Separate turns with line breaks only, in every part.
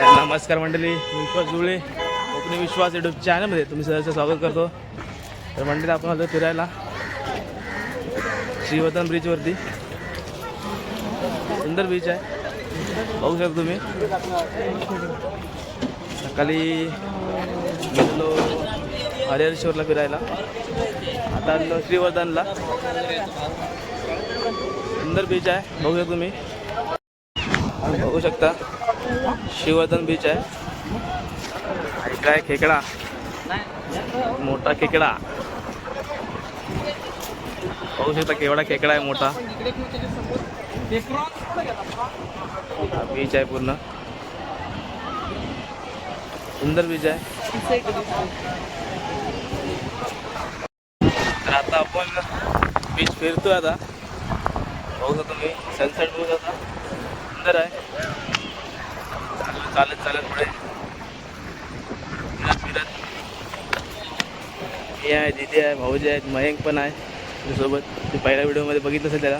नमस्कार मंडळी विश्वास जुळे कोकणी विश्वास युट्यूब चॅनलमध्ये तुम्ही सहर्ष स्वागत करतो. तर मंडळी आपण आलो फिरायला श्रीवर्धन ब्रिजवरती सुंदर बीच आहे. बघू शकता तुम्ही. सकाळी गेलो हरिहरेश्वरला फिरायला. आता आलो श्रीवर्धनला. सुंदर बीच आहे. बघू शकता तुम्ही. बघू शकता. शिवर्धन बीच आहे. काय खेकडा? मोठा खेकडा. पाहू शकता केवढा खेकडा आहे मोठा. बीच आहे पूर्ण. सुंदर बीच आहे. तर आता आपण बीच फिरतोय आता. बघू शकता तुम्ही. सनसेट बघू शकता सुंदर आहे. चालत चालत पुढे. फिरत फिरत हे आहे दिदी आहे भाऊजी आहेत मयंक पण आहे तुझ्यासोबत. ते पहिल्या व्हिडिओमध्ये बघितलं असेल त्याला.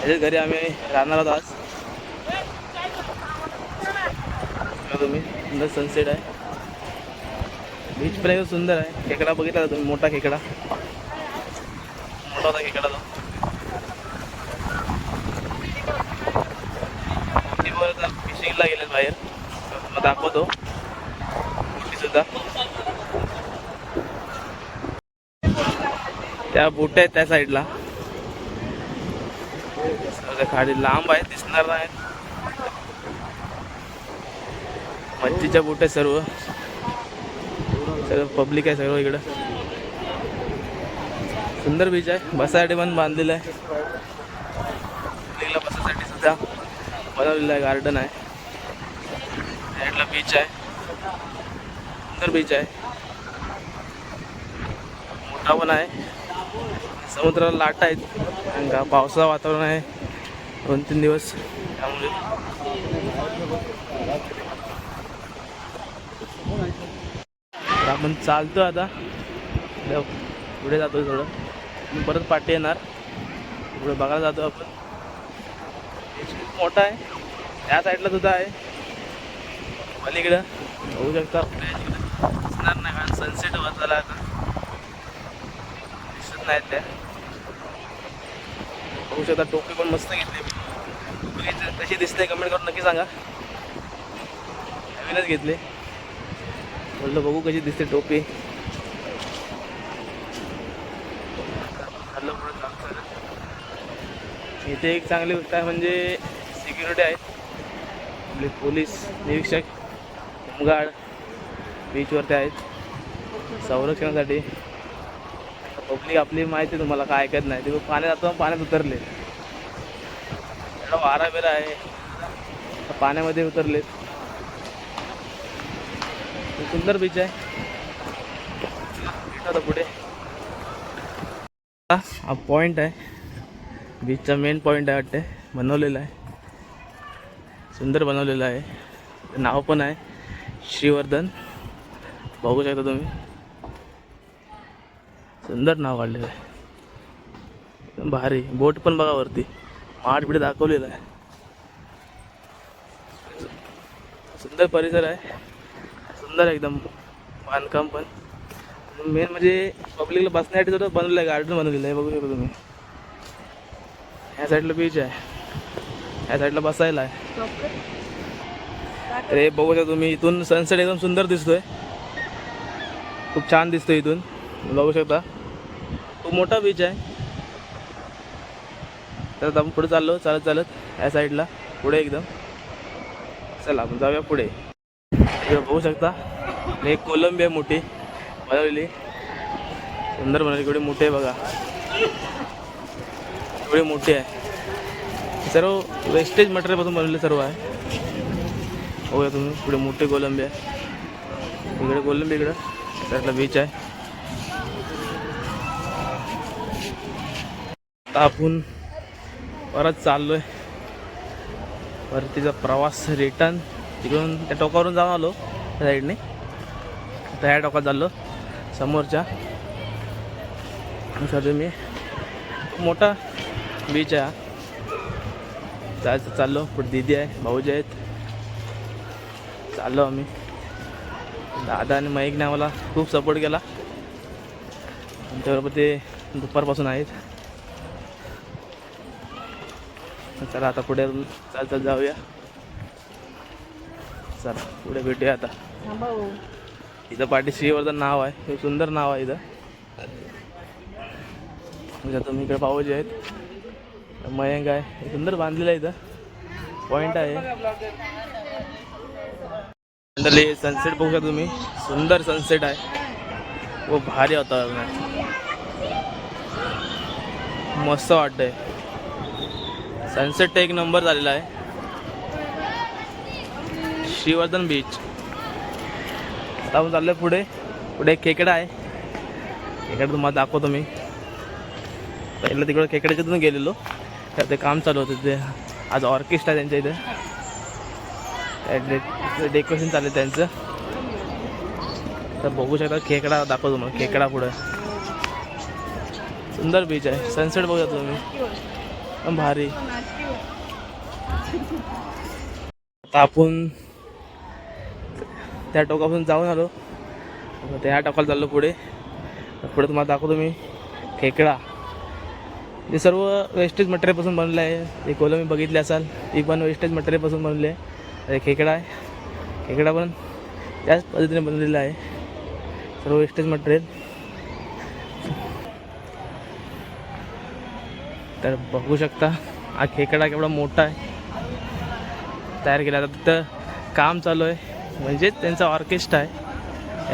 त्याच्याच घरी आम्ही राहणार आहोत आज. तुम्ही सुंदर सनसेट आहे. बीच पण एकदम सुंदर आहे. खेकडा बघितला तुम्ही? मोठा खेकडा. मोठा होता खेकडा तो. बरं गेले बाहेर. मग दाखवतो. सुद्धा. त्या बोट आहेत त्या साईडला. खाडी लांब आहे दिसणार नाही मच्छीच्या बोट आहे सर्व. सर्व पब्लिक आहे सर्व इकडं. सुंदर बीच आहे. बसासाठी पण बांधलेलं आहे. बसायसाठी बसासाठी सुद्धा बनवलेलं आहे. गार्डन आहे. बीच आहे. सुंदर बीच आहे. मोठा पण आहे. समुद्राला लाट आहेत. का पावसाचं वातावरण आहे. दोन तीन दिवस. त्यामुळे आपण चालतो आता. पुढे- जातो थोडं. मग परत पाठी येणार. पुढे बघायला जातो आपण. मोठा आहे. त्या साईडला सुद्धा आहे. पलीकडं होऊ शकता. दिसणार नाही कारण सनसेट होत झाला आता. दिसत नाहीत त्या. होऊ शकता टोपी पण मस्त घेतली. बघितली कशी दिसते कमेंट करून नक्की सांगा. नवीनच घेतले. म्हटलं बघू कशी दिसते टोपी. इथे एक चांगली गोष्ट आहे म्हणजे सिक्युरिटी आहेत आपले पोलीस निरीक्षक. होमगार्ड बीचवरती आहेत. संरक्षणासाठी. पब्लिक आपली माहिती आहे तुम्हाला काय ऐकत नाही. ते पाण्यात जातो पाण्यात उतरले. वारा बिरा आहे. पाण्यामध्ये उतरलेत सुंदर बीच आहे. पुढे. हा हा पॉईंट आहे. बीचचा मेन पॉईंट आहे वाटते. बनवलेला आहे. सुंदर बनवलेलं आहे. नाव पण आहे. श्रीवर्धन. बघू शकता तुम्ही. सुंदर नाव काढलेलं आहे. भारी. बोट पण बघा वरती. माठ बिड दाखवलेलं आहे. सुंदर परिसर आहे. सुंदर आहे एकदम. बांधकाम पण. मेन म्हणजे पब्लिकला बसण्यासाठी जर बनवलं आहे. गार्डन बनवलेलं आहे. बघू शकता तुम्ही. ह्या साईडला बीच आहे. ह्या साईडला बसायला आहे. अरे बघू शकता तुम्ही इथून सनसेट एकदम सुंदर दिसतोय. खूप छान दिसतोय इथून. बघू शकता. खूप मोठा बीच आहे. तर आपण पुढे चाललो चालत चालत या साईडला पुढे एकदम. चला आपण जाऊया पुढे. बघू शकता. एक कोलंबी आहे मोठी. बनवलेली. सुंदर बनवली एवढी मोठी आहे बघा. एवढी मोठी आहे. सर्व वेस्टेज मटेरियलपासून बनवले सर्व आहे. हो बघूया तुम्ही. पुढे मोठे कोलंबी आहे. इकडे कोलंबी इकडं. त्यातला बीच आहे. आपण परत चाललोय. परतीचा प्रवास रिटर्न तिकडून त्या टोकावरून जाऊन आलो त्या साईडने आता ह्या टोकात चाललो समोरच्या. सर तुम्ही खूप मोठा बीच आहे जायचं चाललो पुढे दिदी आहे भाऊजी आहेत. चाललो आम्ही. दादा आणि मयकने आम्हाला खूप सपोर्ट केला. त्यांच्याबरोबर ते दुपारपासून आहेत. चला आता पुढे चाल चाल जाऊया. चला पुढे भेटूया आता. इथं पाठी श्रीवर्धन नाव आहे. हे सुंदर नाव आहे इथं. म्हणजे तुम्ही इकडे पाहू जे आहेत. मयंक आहे. हे सुंदर बांधलेलं आहे इथं. पॉईंट आहे. नंतर सनसेट बघू का तुम्ही. सुंदर सनसेट आहे. व भारी वातावरण आहे. मस्त वाटतंय. सनसेट एक नंबर झालेला आहे. श्रीवर्धन बीच आता आपण चाललोय पुढे. पुढे एक खेकडा आहे. खेकडा तुम्हाला दाखवतो मी. पहिलं तिकडं खेकड्याच्यातून गेलेलो. तर ते काम चालू होतं. ते आज ऑर्केस्ट्रा आहे त्यांच्या इथे. डेकोरेशन चालू आहे त्यांचं. तर बघू शकता खेकडा दाखवतो तुम्हाला खेकडा पुढं. सुंदर बीच आहे. सनसेट बघू शकता तुम्ही भारी. आता आपण त्या टोकापासून जाऊन आलो. आता त्या टोकाला चाललो पुढे. पुढे तुम्हाला दाखवतो मी खेकडा. हे सर्व वेस्टेज मटेरियलपासून बनलं आहे. हे कोलं मी बघितले असाल. एक पण वेस्टेज मटेरियलपासून बनले आहे. खेकडा आहे. खेकडा पण त्याच पद्धतीने बनलेला आहे. सर्व वेस्टेज मटेरियल तर बघू शकता हा खेकडा केवढा मोठा आहे. तयार केला. आता तिथं काम चालू आहे. म्हणजेच त्यांचा ऑर्केस्ट्रा आहे.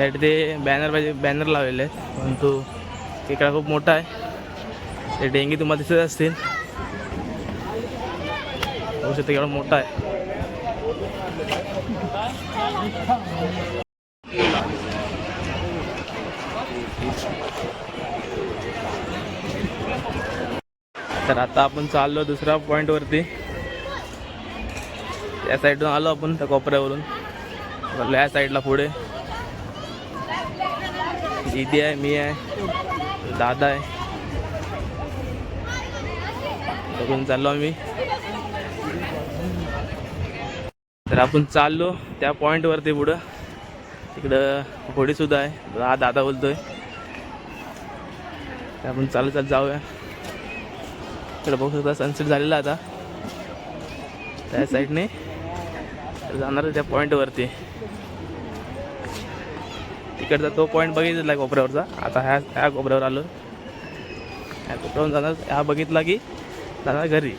यासाठी ते बॅनर पाहिजे बॅनर लावलेले आहेत. परंतु खेकडा खूप मोठा आहे. ते डेंगी तुम्हाला दिसत असतील. बघू शकता केवढा मोठा आहे. तर आता आपण चाललो दुसऱ्या पॉईंटवरती त्या साईडून आलो आपण त्या कोपऱ्यावरून. चाललो या साईडला पुढे. दीदी आहे मी आहे दादा आहे. बघून चाललो आम्ही. तर आपण चाललो त्या पॉईंटवरती पुढं. तिकडं होडीसुद्धा आहे. हा दादा बोलतोय. तर आपण चालू चालत जाऊया. इकडं बघू शकता सनसेट झालेला आता. त्या साईडने जाणार त्या पॉईंटवरती तिकडचा तो पॉईंट बघितला कोपऱ्यावरचा. आता ह्या ह्या कोपऱ्यावर आलो ह्या कोपऱ्यावर जाणार हा बघितला की जाणार घरी.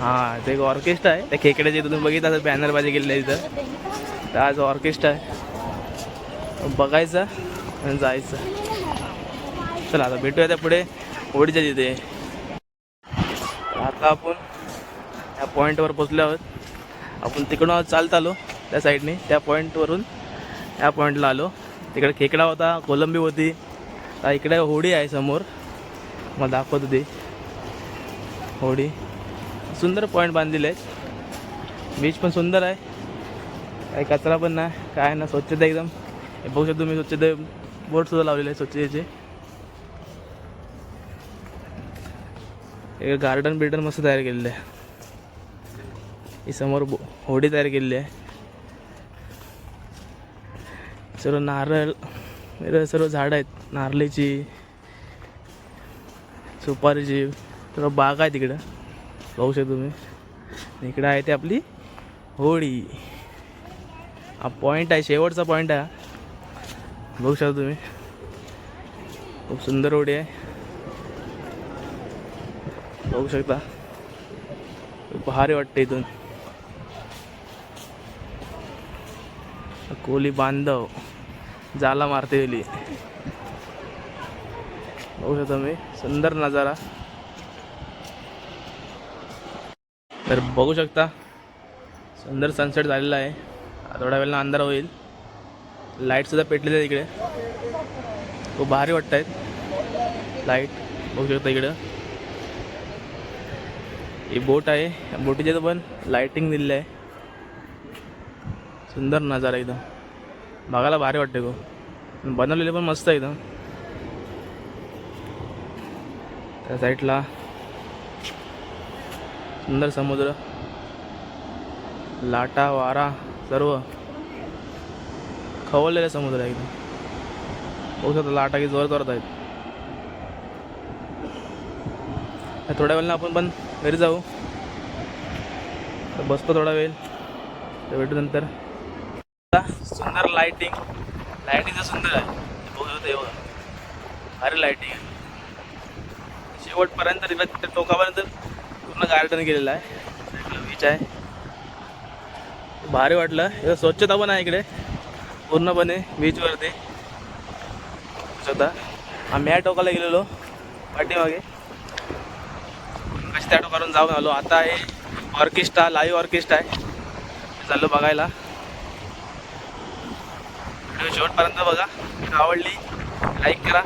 हां ते एक ऑर्केस्ट्रा आहे. त्या खेकड्याचे तुम्ही बघितलं असं बॅनर बाजी गेलेलं इथं. तर आज ऑर्केस्ट्रा आहे. बघायचं आणि जायचं. चला आता भेटूया त्या पुढे. होडीच्या तिथे. आता आपण त्या पॉईंटवर पोचलो आहोत. आपण तिकडून चालत आलो त्या साईडने त्या पॉईंटवरून त्या पॉईंटला आलो. तिकडे खेकडा होता कोलंबी होती. इकडे होडी आहे समोर. मला दाखवत होती होडी. सुंदर पॉईंट बांधलेले आहेत. बीच पण सुंदर आहे. काही कचरा पण नाही काय ना स्वच्छता एकदम. हे बघू शकतो तुम्ही स्वच्छता बोर्डसुद्धा लावलेले आहे स्वच्छतेचे. एक गार्डन बिल्डन मस्त तयार केलेलं आहे. ही समोर बो- होडी तयार केलेली आहे. सर्व नारळ सर्व झाडं आहेत. नारळीची सुपारीची सर्व बाग आहे तिकडं. बघू शकता तुम्ही. इकडं आहे ते आपली होळी. हा पॉईंट आहे शेवटचा पॉईंट आहे. हा बघू शकता तुम्ही. खूप सुंदर होडी आहे. बघू शकता. खूप भारी वाटते इथून. कोली बांधव जाला मारते गेली बघू शकता मी सुंदर नजारा. तर बघू शकता सुंदर सनसेट झालेला आहे. थोड्या वेळेला अंधार होईल. लाईटसुद्धा पेटलेली आहे इकडे. खूप भारी वाटत आहेत लाइट बघू शकता इकडं. ही बोट आहे. बोटीचे बोटीच्या इथं पण लाईटिंग दिलेलं आहे. सुंदर नजारा एकदम. बघायला भारी वाटते गो. बनवलेले पण मस्त आहे एकदम. त्या साईडला सुंदर समुद्र लाटा वारा सर्व खवळलेला समुद्र आहे एकदम बघू शकता लाटा की जोर जोरात आहेत. थोड्या वेळेला आपण पण घरी जाऊ. तर बसतो थोडा वेळ. तर भेटू नंतर. सुंदर लाइटिंग लाइटिंग सुंदर आहे. बघू शकता हे बघा. लाइटिंग आहे. शेवटपर्यंत टोकापर्यंत आपलं गार्डन केलेलं आहे. बीच आहे. भारी वाटलं. इथं स्वच्छता पण आहे इकडे. पूर्णपणे बीचवरती स्वतः आम्ही या टोकाला गेलेलो. पाठीमागे. कशी त्या टोकावरून जाऊन आलो. आता आहे ऑर्केस्ट्रा लाईव्ह ऑर्केस्ट्रा आहे. चाललो बघायला. व्हिडिओ शेवटपर्यंत बघा. व्हिडिओ आवडली लाईक करा.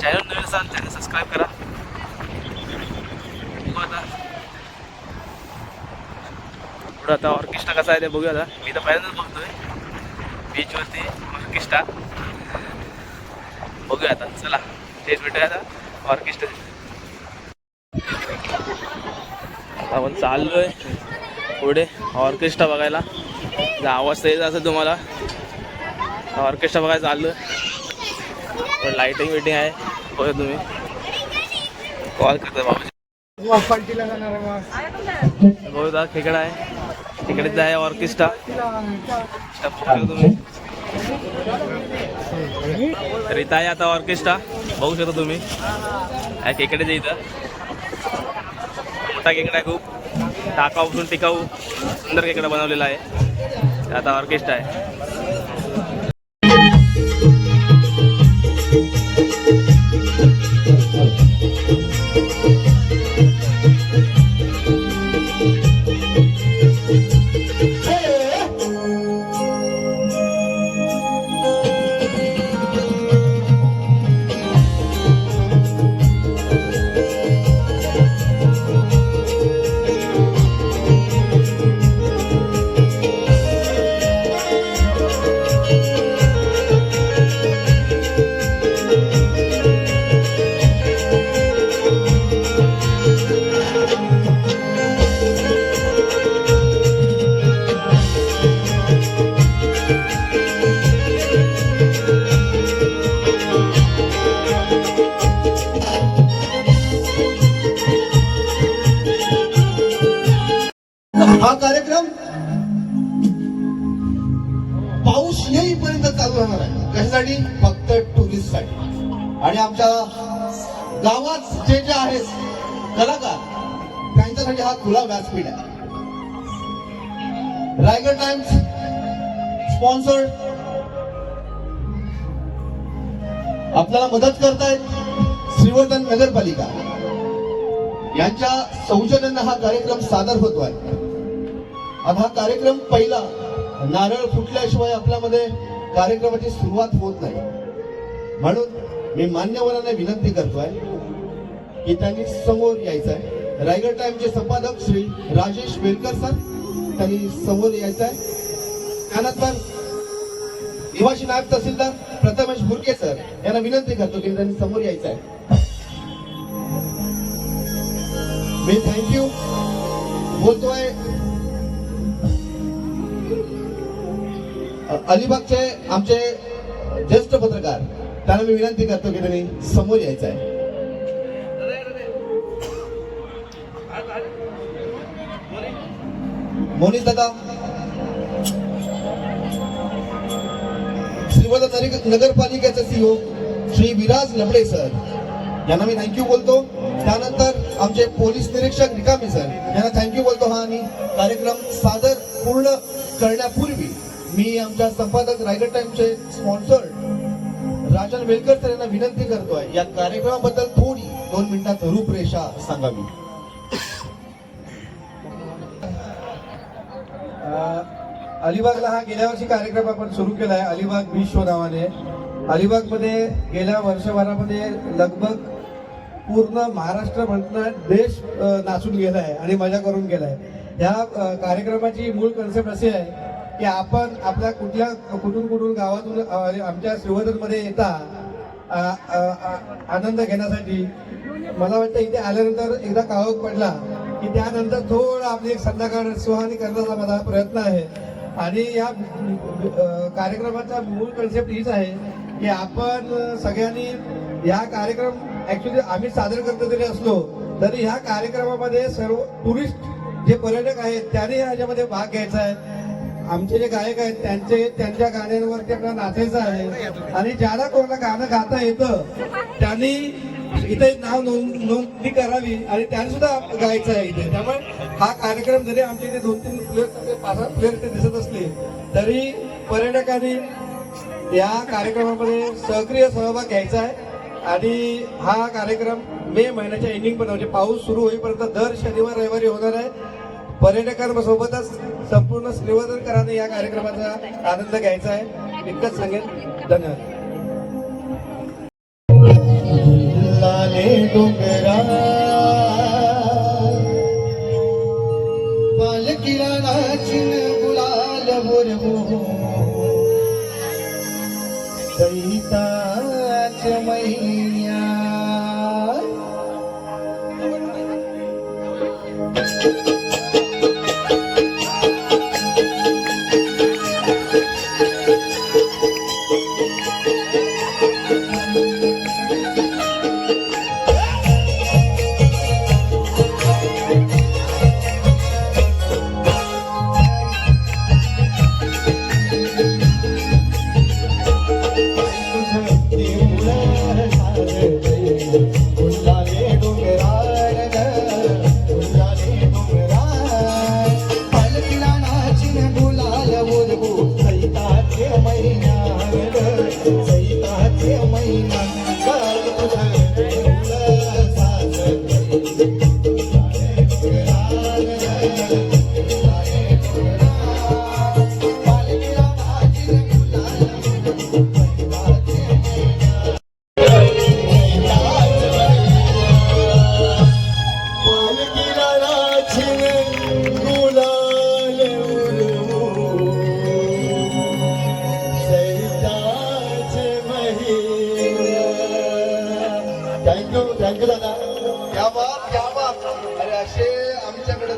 चॅनल नवीन असाल चॅनल सबस्क्राईब करा. बघू आता. पुढं आता ऑर्केस्ट्रा कसा आहे ते बघूया आता. मी तर पहिल्यांदाच बघतोय. बीचवरती ऑर्केस्ट्रा. बघूया आता. चला तेच भेटूया आता. ऑर्केस्ट्रा. आपण चाललोय पुढे ऑर्केस्ट्रा बघायला. आवाज येत असेल तुम्हाला. ऑर्केस्ट्रा बघायला चाललोय. पण लाईटिंग बिटिंग आहे. बघा तुम्ही. कॉल करता बाबा. बघा खेकडा आहे. इकडेच आहे ऑर्केस्ट्रा. तुम्ही तर इथं आहे आता ऑर्केस्ट्रा बघू शकता तुम्ही. आहे आहे इथं. मोठा केकडा आहे खूप टाकापासून टिकाऊ सुंदर केकडा बनवलेला आहे. आता ऑर्केस्ट्रा आहे.
हा कार्यक्रम पाऊस येईपर्यंत चालू राहणार आहे. कशासाठी? फक्त टुरिस्टसाठी. आणि आमच्या गावात जे जे आहेत कलाकार त्यांच्यासाठी हा खुला व्यासपीठ आहे. रायगड टाइम्स स्पॉन्सर्ड आपल्याला मदत करतायत श्रीवर्धन नगरपालिका. यांच्या सौजन्यानं हा कार्यक्रम सादर होतो आहे आता हा कार्यक्रम पहिला. नारळ फुटल्याशिवाय आपल्यामध्ये कार्यक्रमाची सुरुवात होत नाही. म्हणून मी मान्यवरांना विनंती करतोय की त्यांनी समोर यायचं आहे रायगड टाइमचे संपादक श्री राजेश वेलकर सर त्यांनी समोर यायचं आहे त्यानंतर निवासी नायब तहसीलदार प्रथमेश बुरके सर यांना विनंती करतो की त्यांनी समोर यायचं आहे मी थँक्यू बोलतोय. अलिबागचे आमचे ज्येष्ठ पत्रकार त्यांना मी विनंती करतो की त्यांनी समोर यायचं आहे. मोनीस दादा. श्रीमंत नगरपालिकेचे सीओ श्री विराज लबडे सर. यांना मी थँक्यू बोलतो. त्यानंतर आमचे पोलीस निरीक्षक रिकामी सर. यांना थँक्यू बोलतो हा आणि कार्यक्रम सादर पूर्ण करण्यापूर्वी मी आमच्या संपादक रायगड टाइमचे स्पॉन्सर्ड राजन वेलकर सर यांना विनंती करतोय या कार्यक्रमाबद्दल थोडी दोन मिनिटात रूपरेषा सांगावी
अलिबागला हा गेल्या वर्षी कार्यक्रम आपण सुरू केला आहे अलिबाग बीच शो नावाने. अलिबागमध्ये गेल्या वर्षभरामध्ये लगभग पूर्ण महाराष्ट्र म्हणतात देश नाचून गेला आहे आणि मजा करून गेला आहे ह्या कार्यक्रमाची मूळ कन्सेप्ट अशी आहे की आपण आपल्या कुठल्या कुठून कुठून गावातून आमच्या श्रीवर्धनमध्ये येता आनंद घेण्यासाठी. मला वाटतं इथे आल्यानंतर एकदा कावक पडला की त्यानंतर थोडं आपली एक संध्याकाळ सुहानी करण्याचा माझा प्रयत्न आहे. आणि या कार्यक्रमाचा मूळ कन्सेप्ट हीच आहे की आपण सगळ्यांनी या कार्यक्रम ऍक्च्युली आम्ही सादर करतो जरी असलो तरी ह्या कार्यक्रमामध्ये सर्व टुरिस्ट जे पर्यटक आहेत त्यांनी ह्याच्यामध्ये भाग घ्यायचा आहे. आमचे जे गायक आहेत त्यांचे त्यांच्या गाण्यांवरती आपल्याला नाचायचं आहे. आणि ज्याला कोणाला गाणं गाता येतं त्यांनी इथे नाव नोंद नोंदणी करावी आणि त्यांनी सुद्धा गायचं आहे इथे. त्यामुळे हा कार्यक्रम जरी आमच्या इथे दोन तीन प्लेअर पाच सात प्लेयर इथे दिसत असले तरी पर्यटकांनी या कार्यक्रमामध्ये सक्रिय सहभाग घ्यायचा आहे. आणि हा कार्यक्रम मे महिन्याच्या एंडिंग पण म्हणजे पाऊस सुरू होईपर्यंत दर शनिवार रविवारी होणार आहे. पर्यटकांसोबतच संपूर्ण श्रीवर्धनकरांनी या कार्यक्रमाचा आनंद घ्यायचा आहे. इतकंच सांगेन. धन्यवाद.
सैताचे मैया गाल तुझं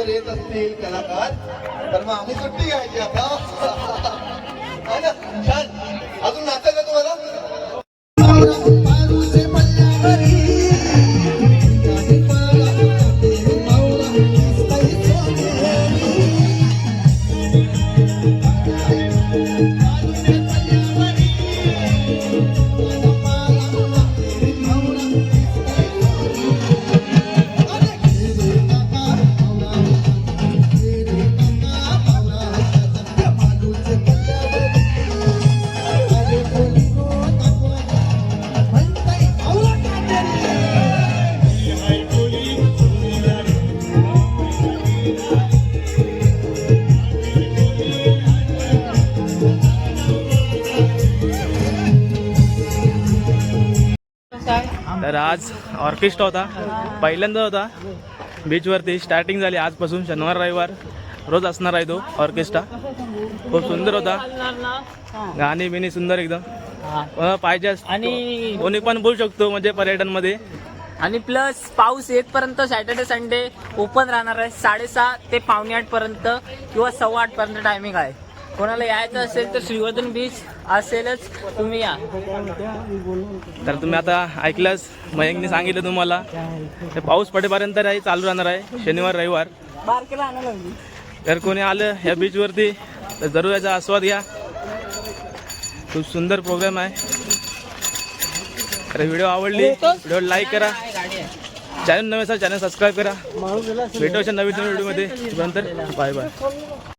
जर येत असतील कलाकार तर मग आम्ही सुट्टी घ्यायची आता ना? छान
आज ऑर्केस्ट्रा होता पहिल्यांदा होता. बीचवरती स्टार्टिंग झाली आजपासून शनिवार रविवार. रोज असणार आहे तो ऑर्केस्ट्रा. खूप सुंदर होता. गाणी बिणी सुंदर एकदम. पाहिजे
आणि
कोणी पण बोलू शकतो म्हणजे पर्यटनमध्ये.
आणि प्लस पाऊस येतपर्यंत सॅटर्डे संडे ओपन राहणार आहे. साडेसहा ते पावणे आठ पर्यंत किंवा सव्वा आठ पर्यंत टायमिंग आहे. कोणाला यायचं असेल तर श्रीवर्धन बीच असेलच तुम्ही या.
तर तुम्ही आता ऐकलंच मयंकने सांगितलं तुम्हाला. ते पाऊस पडेपर्यंत राही चालू राहणार आहे शनिवार रविवार. तर कोणी आलं या बीचवरती तर जरूर याचा आस्वाद घ्या. खूप सुंदर प्रोग्राम आहे. तर व्हिडिओ आवडली व्हिडिओ लाईक करा. चॅनल नवीन असेल चॅनल सबस्क्राईब करा. भेटू अशा नवीन नवीन व्हिडिओमध्ये नंतर बाय बाय